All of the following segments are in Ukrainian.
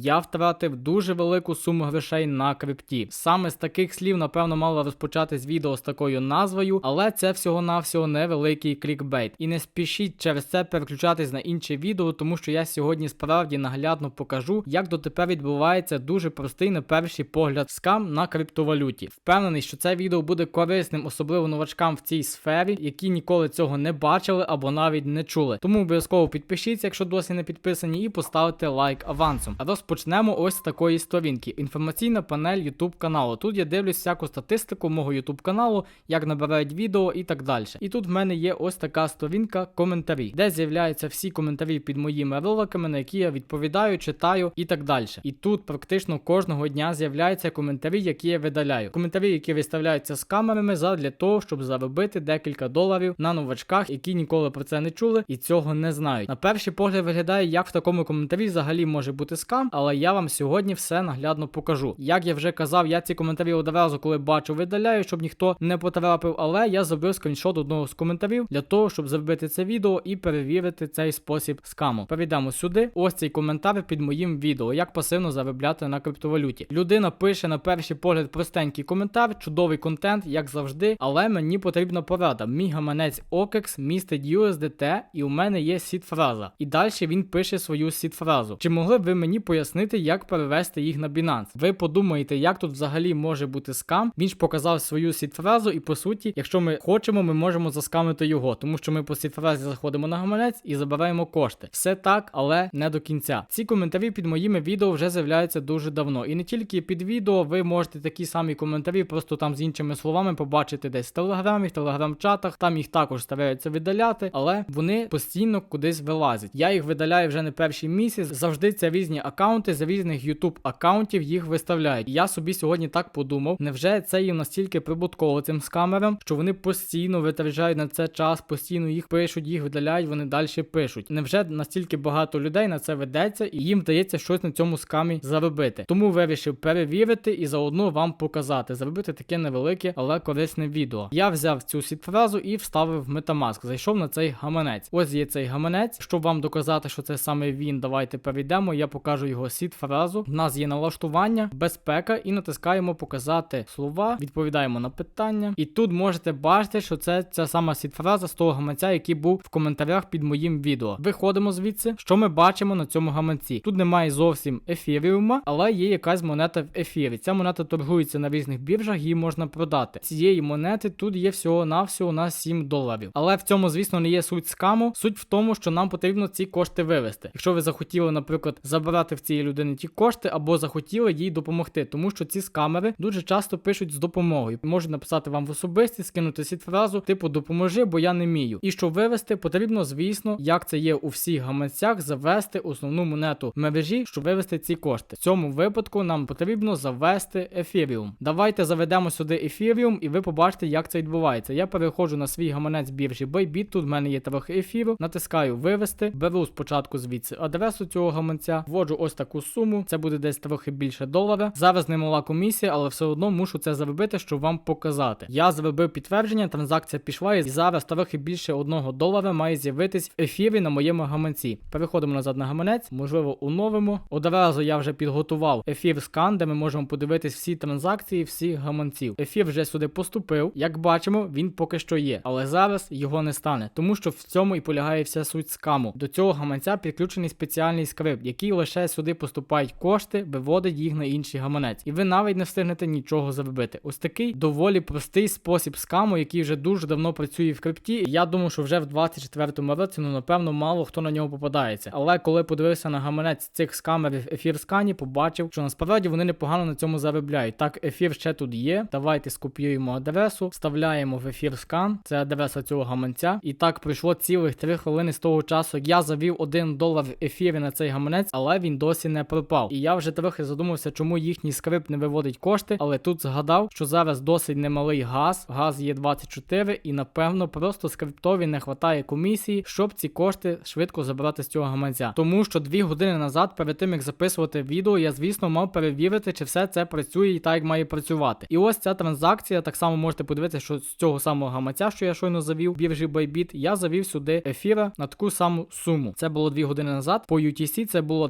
Я втратив дуже велику суму грошей на крипті. Саме з таких слів, напевно, мало розпочатись відео з такою назвою, але це всього-навсього невеликий клікбейт. І не спішіть через це переключатись на інше відео, тому що я сьогодні справді наглядно покажу, як дотепер відбувається дуже простий на перший погляд скам на криптовалюті. Впевнений, що це відео буде корисним, особливо новачкам в цій сфері, які ніколи цього не бачили або навіть не чули. Тому обов'язково підпишіться, якщо досі не підписані, і поставте лайк авансом. Розпочнемо ось з такої сторінки. Інформаційна панель YouTube каналу. Тут я дивлюсь всяку статистику мого YouTube каналу, як набирають відео і так далі. І тут в мене є ось така сторінка коментарі, де з'являються всі коментарі під моїми роликами, на які я відповідаю, читаю і так далі. І тут практично кожного дня з'являються коментарі, які я видаляю. Коментарі, які виставляються з камерами, задля того, щоб заробити декілька доларів на новачках, які ніколи про це не чули і цього не знають. На перший погляд виглядає, як в такому коментарі взагалі може бути скам, але я вам сьогодні все наглядно покажу. Як я вже казав, я ці коментарі одразу, коли бачу, видаляю, щоб ніхто не потрапив, але я зробив скріншот одного з коментарів для того, щоб зробити це відео і перевірити цей спосіб скаму. Перейдемо сюди. Ось цей коментар під моїм відео, як пасивно заробляти на криптовалюті. Людина пише на перший погляд простенький коментар, чудовий контент, як завжди, але мені потрібна порада. Мій гаманець OKEX містить USDT, і у мене є сід-фраза. І далі він пише свою сід-фразу. Чи могли б ви мені пояснити, як перевести їх на Binance? Ви подумаєте, як тут взагалі може бути скам? Він ж показав свою сід-фразу, і по суті, якщо ми хочемо, ми можемо заскамити його, тому що ми по сід-фразі заходимо на гаманець і забираємо кошти. Все так, але не до кінця. Ці коментарі під моїми відео вже з'являються дуже давно. І не тільки під відео, ви можете такі самі коментарі, просто там з іншими словами побачити десь в телеграмі, в телеграм-чатах. Там їх також стараються видаляти, але вони постійно кудись вилазять. Я їх видаляю вже не перший місяць. Завжди це різні аккаунти з різних YouTube аккаунтів їх виставляють. І Я собі сьогодні так подумав. Невже це їм настільки прибутково цим скамерам, що вони постійно витрачають на це час, постійно їх пишуть, їх видаляють, вони далі пишуть. Невже настільки багато людей на це ведеться, і їм вдається щось на цьому скамі заробити? Тому вирішив перевірити і заодно вам показати, зробити таке невелике, але корисне відео. Я взяв цю сітфразу і вставив в Metamask. Зайшов на цей гаманець. Ось є цей гаманець. Щоб вам доказати, що це саме він, давайте перейдемо. Я покажу його сітфразу. У нас є налаштування, безпека, і натискаємо показати слова. Відповідаємо на питання. І тут можете бачити, що це ця сама сітфраза з того гаманця, який був в коментарях під моїм відео. Виходимо звідси. Що ми бачимо на цьому гаманці? Тут немає зовсім ефіріума, але є якась монета в ефірі. Ця монета торгується на різних біржах, її можна продати. Цієї монети тут є всього на всього на 7 доларів. Але в цьому, звісно, не є суть скаму. Суть в тому, що нам потрібно ці кошти вивести. Якщо ви захотіли, наприклад, забирати в цієї людини ті кошти, або захотіли їй допомогти, тому що ці скамери дуже часто пишуть з допомогою. Можуть написати вам в особисті, скинути сітфразу, типу допоможи, бо я не вмію. І щоб вивести, потрібно, звісно, як це є у всіх гаманцях, завести основну монету мережі, щоб вивести ці кошти. В цьому випадку нам потрібно завести ефіріум. Давайте заведемо сюди ефіріум, і ви побачите, як це відбувається. Я переходжу на свій гаманець біржі Bybit, Тут в мене є трохи ефіру. Натискаю вивести, беру спочатку звідси адресу цього гаманця, вводжу ось таку суму. Це буде десь трохи більше долара. Зараз немала комісія, але все одно мушу це зробити, щоб вам показати. Я зробив підтвердження, транзакція пішла, і зараз трохи більше одного долара має з'явитись в ефірі на моєму гаманці. Переходимо назад на гаманець, можливо, оновимо. Одразу я вже підготував ефір скан, де ми можемо подивитись всі транзакції всіх гаманців. Ефір вже сюди поступив. Як бачимо, він поки що є, але зараз його не стане, тому що в цьому і полягає вся суть скаму. До цього гаманця підключений спеціальний скрипт, який лише сюди поступають кошти, виводить їх на інший гаманець, і ви навіть не встигнете нічого заробити. Ось такий доволі простий спосіб скаму, який вже дуже давно працює в крипті. Я думаю, що вже в 24-му році, ну напевно, мало хто на нього попадається. Але коли подивився на гаманець цих скамерів ефір скані, побачив, що насправді вони непогано на цьому заробляють. Так, ефір ще тут є. Давайте скопіюємо адресу, вставляємо в ефір скан. Це адреса цього гаманця. І так пройшло цілих 3 хвилини з того часу, як я завів 1 долар в ефірі на цей гаманець, але він досі не пропав. І я вже трохи задумався, чому їхній скрипт не виводить кошти. Але тут згадав, що зараз досить немалий газ. Газ є 24, і напевно просто скриптові не вистачає комісії, щоб ці кошти швидко забрати з цього гаманця. Тому що 2 години назад, перед тим як записувати відео, я звісно мав перевірити, чи все це працює і так як має працювати. І ось ця транзакція. Так само можете подивитися, що з цього самого гаманця, що я щойно завів, біржі Bybit, я завів сюди ефіра на таку саму суму. Це було 2 години назад. По UTC це було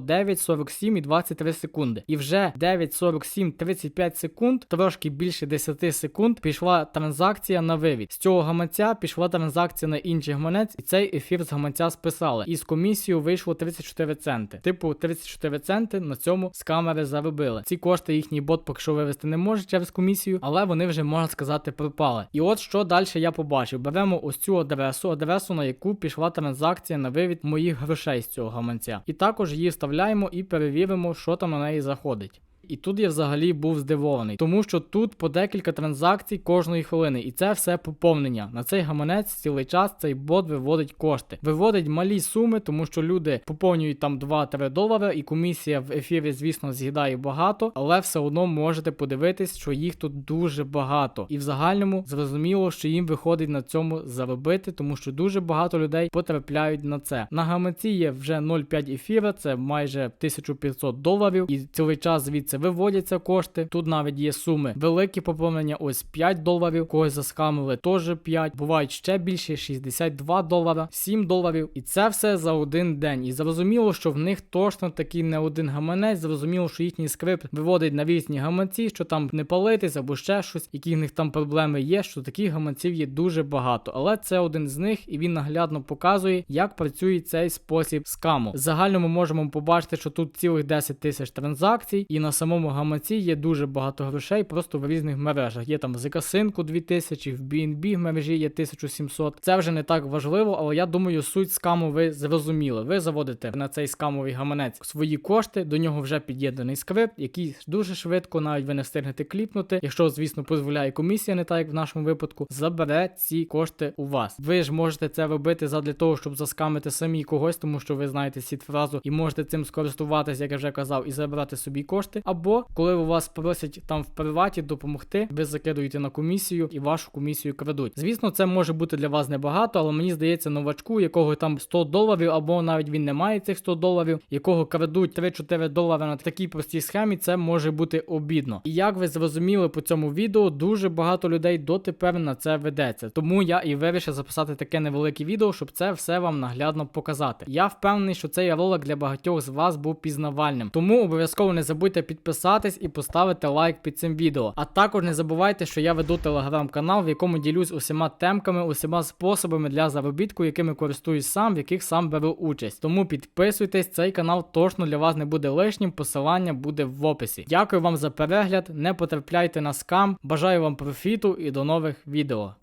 9.47 і 23 секунди. І вже 9.47 35 секунд, трошки більше 10 секунд, пішла транзакція на вивід. З цього гаманця пішла транзакція на інший гаманець, і цей ефір з гаманця списали. І з комісією вийшло 34 центи. Типу, 34 центи на цьому з камери заробили. Ці кошти їхній бот поки що вивести не може через комісію, але вони вже можна сказати пропали. І от що далі я побачив. Беремо ось цю адресу, адресу, на яку пішла транзакція на вивід моїх грошей з цього гаманця. І також її вставляємо і перевіримо, що там на неї заходить. І тут я взагалі був здивований, тому що тут по декілька транзакцій кожної хвилини, і це все поповнення. На цей гаманець цілий час цей бот виводить кошти. Виводить малі суми, тому що люди поповнюють там 2-3 долари, і комісія в ефірі, звісно, з'їдає багато, але все одно можете подивитись, що їх тут дуже багато. І в загальному зрозуміло, що їм виходить на цьому заробити, тому що дуже багато людей потрапляють на це. На гаманці є вже 0,5 ефіра, це майже 1500 доларів, і цілий час звідси виводяться кошти. Тут навіть є суми великі поповнення, ось 5 доларів, когось заскамили теж 5, бувають ще більше 62 долара, 7 доларів. І це все за один день. І зрозуміло, що в них точно такий не один гаманець. Зрозуміло, що їхній скрипт виводить на різні гаманці, що там не палитись або ще щось, які в них там проблеми є. Що таких гаманців є дуже багато. Але це один з них, і він наглядно показує, як працює цей спосіб скаму. В загальному можемо побачити, що тут цілих 10 тисяч транзакцій, і на самому гаманці є дуже багато грошей, просто в різних мережах. Є там в Зекасинку 2000, в BNB в мережі є 1700. Це вже не так важливо, але я думаю, суть скаму ви зрозуміли. Ви заводите на цей скамовий гаманець свої кошти, до нього вже під'єднаний скрипт, який дуже швидко, навіть ви не встигнете кліпнути. Якщо, звісно, дозволяє комісія, не так як в нашому випадку, забере ці кошти у вас. Ви ж можете це робити задля того, щоб заскамити самі когось, тому що ви знаєте сіт фразу і можете цим скористуватися, як я вже казав, і забрати собі кошти. Коли у вас просять там в приваті допомогти, ви закидуєте на комісію і вашу комісію крадуть. Звісно, це може бути для вас небагато, але мені здається, новачку, якого там 100 доларів, або навіть він не має цих 100 доларів, якого крадуть 3-4 долари на такій простій схемі, це може бути обідно. І як ви зрозуміли по цьому відео, дуже багато людей дотепер на це ведеться. Тому я і вирішив записати таке невелике відео, щоб це все вам наглядно показати. Я впевнений, що цей ролик для багатьох з вас був пізнавальним. Тому обов'язково не забудьте підписатись і поставити лайк під цим відео. А також не забувайте, що я веду телеграм-канал, в якому ділюсь усіма темками, усіма способами для заробітку, якими користуюсь сам, в яких сам беру участь. Тому підписуйтесь, цей канал точно для вас не буде лишнім. Посилання буде в описі. Дякую вам за перегляд. Не потрапляйте на скам. Бажаю вам профіту і до нових відео.